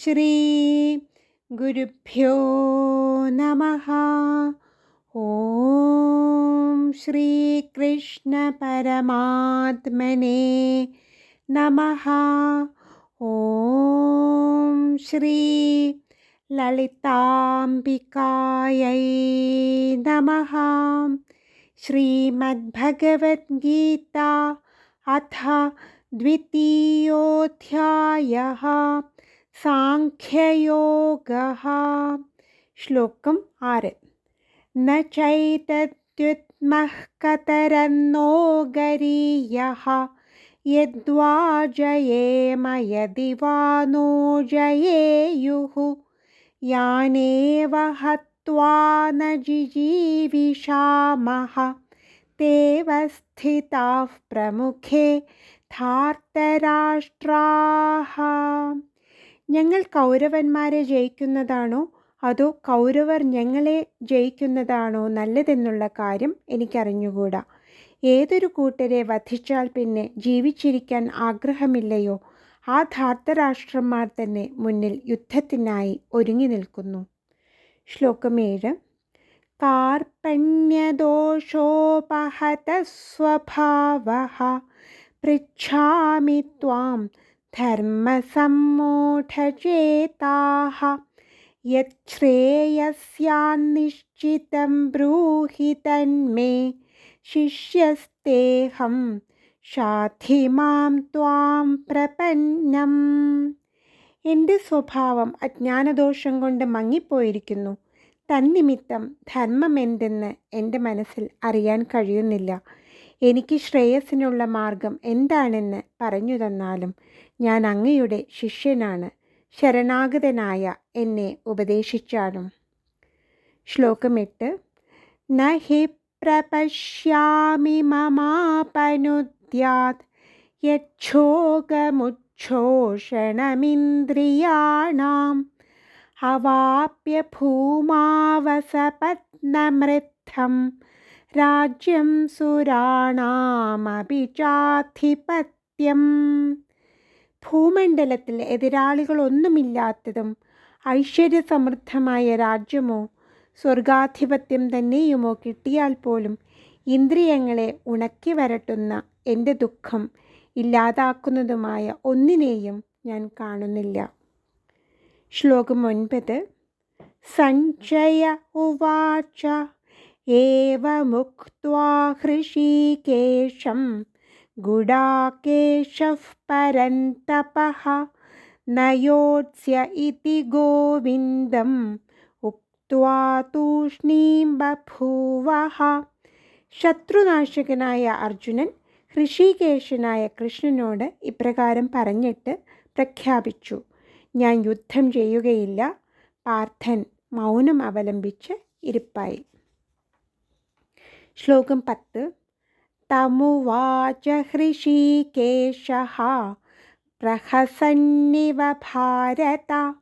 श्री गुरुभ्यो नमः ॐ परमात्मने नमः ॐ श्री ललिताम्बिकायै नमः श्रीमद्भगवद्गीता अथ द्वितीयोऽध्यायः साङ्ख्ययोगः श्लोकम् आर्। न चैतद्युत्मः कतरन्नो गरीयः यद्वा जयेम यदि वा नो जयेयुः यानेव हत्वा न जिजीविषामः ते स्थिताः प्रमुखे धार्तराष्ट्राः। ഞങ്ങൾ കൗരവന്മാരെ ജയിക്കുന്നതാണോ? അതോ കൗരവർ ഞങ്ങളെ ജയിക്കുന്നതാണോ നല്ലതെന്നുള്ള കാര്യം എനിക്കറിഞ്ഞുകൂടാ. ഏതൊരു കൂട്ടരെ വധിച്ചാൽ പിന്നെ ജീവിച്ചിരിക്കാൻ ആഗ്രഹമില്ലയോ? ആ ധാർത്തരാഷ്ട്രന്മാർ തന്നെ മുന്നിൽ യുദ്ധത്തിനായി ഒരുങ്ങി നിൽക്കുന്നു. ശ്ലോകമേഴ് കാർപ്പണ്യദോഷോപഹത സ്വഭാവ പൃച്ഛാമി ത്വാം ധർമ്മസമ്മൂഢചേതാഹ യശ്രേയസ്യാന്നിശ്ചിതം ബ്രൂഹി ശിഷ്യസ്തേഹം ഷാധി മാം ത്വാം പ്രപന്നം. എന്റെ സ്വഭാവം അജ്ഞാനദോഷം കൊണ്ട് മങ്ങിപ്പോയിരിക്കുന്നു. തന്നിമിത്തം ധർമ്മമെന്തെന്ന് എന്റെ മനസ്സിൽ അറിയാൻ കഴിയുന്നില്ല. എനിക്ക് ശ്രേയസ്സിനുള്ള മാർഗം എന്താണെന്ന് പറഞ്ഞു തന്നാലും ഞാൻ അങ്ങയുടെ ശിഷ്യനാണ് ശരണാഗതനായ എന്നെ ഉപദേശിച്ചാലും. ശ്ലോകം എട്ട്. ന ഹി പ്രപശ്യാമി മമാപനുദ്യാത് യക്ഷോകമുച്ഛോഷണമിന്ദ്രിയാണാം അവാപ്യ ഭൂമാവസപത്നമൃദ്ധം രാജ്യം സുരാണാമപി ചാധിപത്യം ഭൂമണ്ഡലത്തിൽ എതിരാളികളൊന്നുമില്ലാത്തതും ഐശ്വര്യസമൃദ്ധമായ രാജ്യമോ സ്വർഗാധിപത്യം തന്നെയുമോ കിട്ടിയാൽ പോലും ഇന്ദ്രിയങ്ങളെ ഉണക്കി വരട്ടുന്ന എന്റെ ദുഃഖം ഇല്ലാതാക്കുന്നതുമായ ഒന്നിനെയും ഞാൻ കാണുന്നില്ല. ശ്ലോകം ഒൻപത്. സഞ്ജയ ഉവാച. ഏവമുക്വാ ഹൃഷീകേശം गुडाकेशः परन्तपः नयोत्स्य इति ഗോവിന്ദം ഉക്വാ തൂഷ്ണീം ബഭൂവഹ ശത്രുനാശകനായ അർജുനൻ ഹൃഷികേശനായ കൃഷ്ണനോട് ഇപ്രകാരം പറഞ്ഞിട്ട് പ്രഖ്യാപിച്ചു. ഞാൻ യുദ്ധം ചെയ്യുകയില്ല പാർത്ഥൻ മൗനം അവലംബിച്ച് ഇരിപ്പായി. ശ്ലോകം പത്ത്. തമുവാച ഹൃഷീകേശ പ്രഹസന്നിവ ഭാരത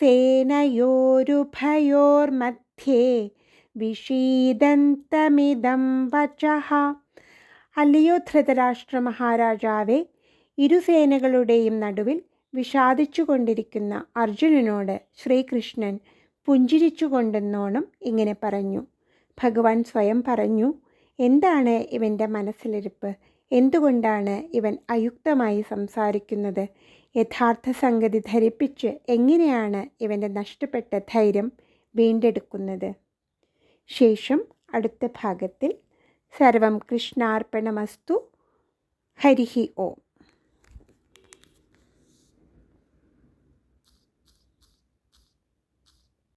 സേനയോരുഭയോർമധ്യേ വിഷീദന്തമിതം വച. അല്ലയോ ധൃതരാഷ്ട്ര മഹാരാജാവെ ഇരുസേനകളുടെയും നടുവിൽ വിഷാദിച്ചു കൊണ്ടിരിക്കുന്ന അർജുനനോട് ശ്രീകൃഷ്ണൻ പുഞ്ചിരിച്ചുകൊണ്ടെന്നോണം ഇങ്ങനെ പറഞ്ഞു. ഭഗവാൻ സ്വയം പറഞ്ഞു എന്താണ് ഇവന്റെ മനസ്സിലിരിപ്പ്? എന്തുകൊണ്ടാണ് ഇവൻ അയുക്തമായി സംസാരിക്കുന്നത്? യഥാർത്ഥ സംഗതി ധരിപ്പിച്ച് എങ്ങനെയാണ് ഇവന്റെ നഷ്ടപ്പെട്ട ധൈര്യം വീണ്ടെടുക്കുന്നത്? ശേഷം അടുത്ത ഭാഗത്തിൽ സർവം കൃഷ്ണാർപ്പണമസ്തു ഹരിഹി ഓം.